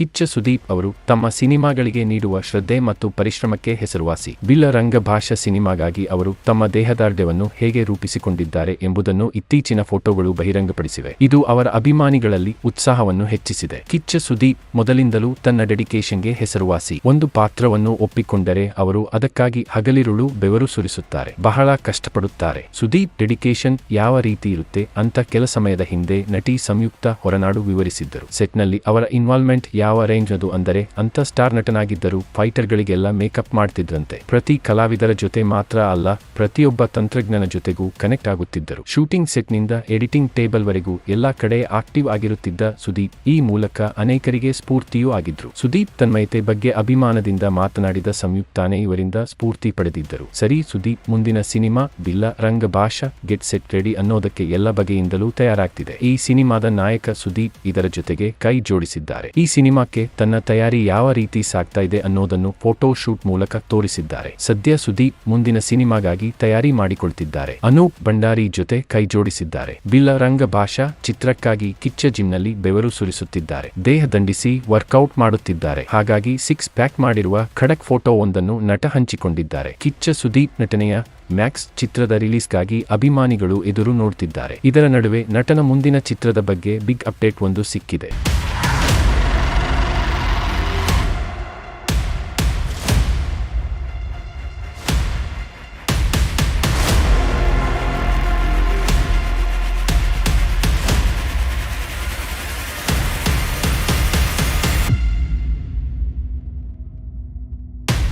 ಕಿಚ್ಚ ಸುದೀಪ್ ಅವರು ತಮ್ಮ ಸಿನಿಮಾಗಳಿಗೆ ನೀಡುವ ಶ್ರದ್ಧೆ ಮತ್ತು ಪರಿಶ್ರಮಕ್ಕೆ ಹೆಸರುವಾಸಿ. ಬಿಲ್ಲ ರಂಗಭಾಷಾ ಸಿನಿಮಾಗಾಗಿ ಅವರು ತಮ್ಮ ದೇಹದಾರ್ಢ್ಯವನ್ನು ಹೇಗೆ ರೂಪಿಸಿಕೊಂಡಿದ್ದಾರೆ ಎಂಬುದನ್ನು ಇತ್ತೀಚಿನ ಫೋಟೋಗಳು ಬಹಿರಂಗಪಡಿಸಿವೆ. ಇದು ಅವರ ಅಭಿಮಾನಿಗಳಲ್ಲಿ ಉತ್ಸಾಹವನ್ನು ಹೆಚ್ಚಿಸಿದೆ. ಕಿಚ್ಚ ಸುದೀಪ್ ಮೊದಲಿಂದಲೂ ತನ್ನ ಡೆಡಿಕೇಶನ್ಗೆ ಹೆಸರುವಾಸಿ. ಒಂದು ಪಾತ್ರವನ್ನು ಒಪ್ಪಿಕೊಂಡರೆ ಅವರು ಅದಕ್ಕಾಗಿ ಹಗಲಿರುಳು ಬೆವರು ಸುರಿಸುತ್ತಾರೆ. ಬಹಳ ಕಷ್ಟಪಡುತ್ತಾರೆ. ಸುದೀಪ್ ಡೆಡಿಕೇಶನ್ ಯಾವ ರೀತಿ ಇರುತ್ತೆ ಅಂತ ಕೆಲ ಸಮಯದ ಹಿಂದೆ ನಟಿ ಸಂಯುಕ್ತ ಹೊರನಾಡು ವಿವರಿಸಿದ್ದರು. ಸೆಟ್ನಲ್ಲಿ ಅವರ ಇನ್ವಾಲ್ವ್ಮೆಂಟ್ ಯಾವ ರೇಂಜ್ ಅದು ಅಂದರೆ ಅಂತ ಸ್ಟಾರ್ ನಟನಾಗಿದ್ದರು ಫೈಟರ್ಗಳಿಗೆಲ್ಲ ಮೇಕಪ್ ಮಾಡ್ತಿದ್ರಂತೆ. ಪ್ರತಿ ಕಲಾವಿದರ ಜೊತೆ ಮಾತ್ರ ಅಲ್ಲ, ಪ್ರತಿಯೊಬ್ಬ ತಂತ್ರಜ್ಞನ ಜೊತೆಗೂ ಕನೆಕ್ಟ್ ಆಗುತ್ತಿದ್ದರು. ಶೂಟಿಂಗ್ ಸೆಟ್ನಿಂದ ಎಡಿಟಿಂಗ್ ಟೇಬಲ್ ವರೆಗೂ ಎಲ್ಲಾ ಕಡೆ ಆಕ್ಟಿವ್ ಆಗಿರುತ್ತಿದ್ದ ಸುದೀಪ್ ಈ ಮೂಲಕ ಅನೇಕರಿಗೆ ಸ್ಫೂರ್ತಿಯೂ ಆಗಿದ್ರು. ಸುದೀಪ್ ತನ್ಮಯತೆ ಬಗ್ಗೆ ಅಭಿಮಾನದಿಂದ ಮಾತನಾಡಿದ ಸಂಯುಕ್ತಾನೆ ಇವರಿಂದ ಸ್ಫೂರ್ತಿ ಪಡೆದಿದ್ದರು. ಸರಿ, ಸುದೀಪ್ ಮುಂದಿನ ಸಿನಿಮಾ, ಬಿಲ್ಲ, ರಂಗ, ಭಾಷಾ, ಗೆಟ್ ಸೆಟ್, ರೆಡಿ ಅನ್ನೋದಕ್ಕೆ ಎಲ್ಲ ಬಗೆಯಿಂದಲೂ ತಯಾರಾಗ್ತಿದೆ. ಈ ಸಿನಿಮಾದ ನಾಯಕ ಸುದೀಪ್ ಇದರ ಜೊತೆಗೆ ಕೈ ಜೋಡಿಸಿದ್ದಾರೆ. ಈ ಸಿನಿಮಾಕ್ಕೆ ತನ್ನ ತಯಾರಿ ಯಾವ ರೀತಿ ಸಾಗ್ತಾ ಇದೆ ಅನ್ನೋದನ್ನು ಫೋಟೋ ಶೂಟ್ ಮೂಲಕ ತೋರಿಸಿದ್ದಾರೆ. ಸದ್ಯ ಸುದೀಪ್ ಮುಂದಿನ ಸಿನಿಮಾಗಾಗಿ ತಯಾರಿ ಮಾಡಿಕೊಳ್ತಿದ್ದಾರೆ. ಅನೂಪ್ ಭಂಡಾರಿ ಜೊತೆ ಕೈ ಜೋಡಿಸಿದ್ದಾರೆ. ಬಿಲ್ಲ ರಂಗ ಭಾಷಾ ಚಿತ್ರಕ್ಕಾಗಿ ಕಿಚ್ಚ ಜಿಮ್ನಲ್ಲಿ ಬೆವರು ಸುರಿಸುತ್ತಿದ್ದಾರೆ. ದೇಹ ದಂಡಿಸಿ ವರ್ಕೌಟ್ ಮಾಡುತ್ತಿದ್ದಾರೆ. ಹಾಗಾಗಿ ಸಿಕ್ಸ್ ಪ್ಯಾಕ್ ಮಾಡಿರುವ ಖಡಕ್ ಫೋಟೋ ಒಂದನ್ನು ನಟ ಹಂಚಿಕೊಂಡಿದ್ದಾರೆ. ಕಿಚ್ಚ ಸುದೀಪ್ ನಟನೆಯ ಮ್ಯಾಕ್ಸ್ ಚಿತ್ರದ ರಿಲೀಸ್ಗಾಗಿ ಅಭಿಮಾನಿಗಳು ಎದುರು ನೋಡುತ್ತಿದ್ದಾರೆ ಇದರ ನಡುವೆ ನಟನ ಮುಂದಿನ ಚಿತ್ರದ ಬಗ್ಗೆ ಬಿಗ್ ಅಪ್ಡೇಟ್ ಒಂದು ಸಿಕ್ಕಿದೆ.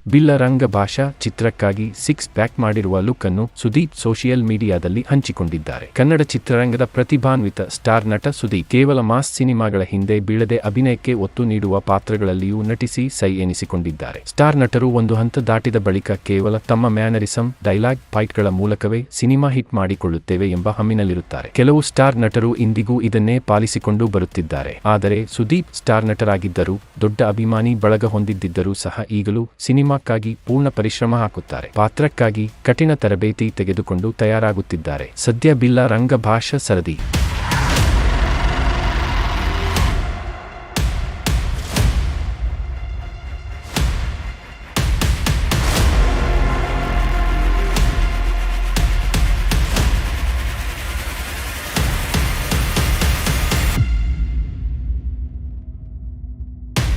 ಬಿಲ್ಲ ರಂಗ ಭಾಷಾ ಚಿತ್ರಕ್ಕಾಗಿ ಸಿಕ್ಸ್ ಪ್ಯಾಕ್ ಮಾಡಿರುವ ಲುಕ್ ಅನ್ನು ಸುದೀಪ್ ಸೋಷಿಯಲ್ ಮೀಡಿಯಾದಲ್ಲಿ ಹಂಚಿಕೊಂಡಿದ್ದಾರೆ. ಕನ್ನಡ ಚಿತ್ರರಂಗದ ಪ್ರತಿಭಾನ್ವಿತ ಸ್ಟಾರ್ ನಟ ಸುದೀಪ್ ಕೇವಲ ಮಾಸ್ ಸಿನಿಮಾಗಳ ಹಿಂದೆ ಬೀಳದೆ ಅಭಿನಯಕ್ಕೆ ಒತ್ತು ನೀಡುವ ಪಾತ್ರಗಳಲ್ಲಿಯೂ ನಟಿಸಿ ಸೈ ಎನಿಸಿಕೊಂಡಿದ್ದಾರೆ. ಸ್ಟಾರ್ ನಟರು ಒಂದು ಹಂತ ದಾಟಿದ ಬಳಿಕ ಕೇವಲ ತಮ್ಮ ಮ್ಯಾನರಿಸಂ, ಡೈಲಾಗ್ ಫೈಟ್ಗಳ ಮೂಲಕವೇ ಸಿನಿಮಾ ಹಿಟ್ ಮಾಡಿಕೊಳ್ಳುತ್ತೇವೆ ಎಂಬ ಹಮ್ಮಿನಲ್ಲಿರುತ್ತಾರೆ. ಕೆಲವು ಸ್ಟಾರ್ ನಟರು ಇಂದಿಗೂ ಇದನ್ನೇ ಪಾಲಿಸಿಕೊಂಡು ಬರುತ್ತಿದ್ದಾರೆ. ಆದರೆ ಸುದೀಪ್ ಸ್ಟಾರ್ ನಟರಾಗಿದ್ದರೂ ದೊಡ್ಡ ಅಭಿಮಾನಿ ಬಳಗ ಹೊಂದಿದ್ದರೂ ಸಹ ಈಗಲೂ ಸಿನಿಮಾಕ್ಕಾಗಿ ಪೂರ್ಣ ಪರಿಶ್ರಮ ಹಾಕುತ್ತಾರೆ. ಪಾತ್ರಕ್ಕಾಗಿ ಕಠಿಣ ತರಬೇತಿ ತೆಗೆದುಕೊಂಡು ತಯಾರಾಗುತ್ತಿದ್ದಾರೆ. ಸದ್ಯ ಬಿಲ್ಲ ರಂಗಭಾಷಾ ಸರದಿ.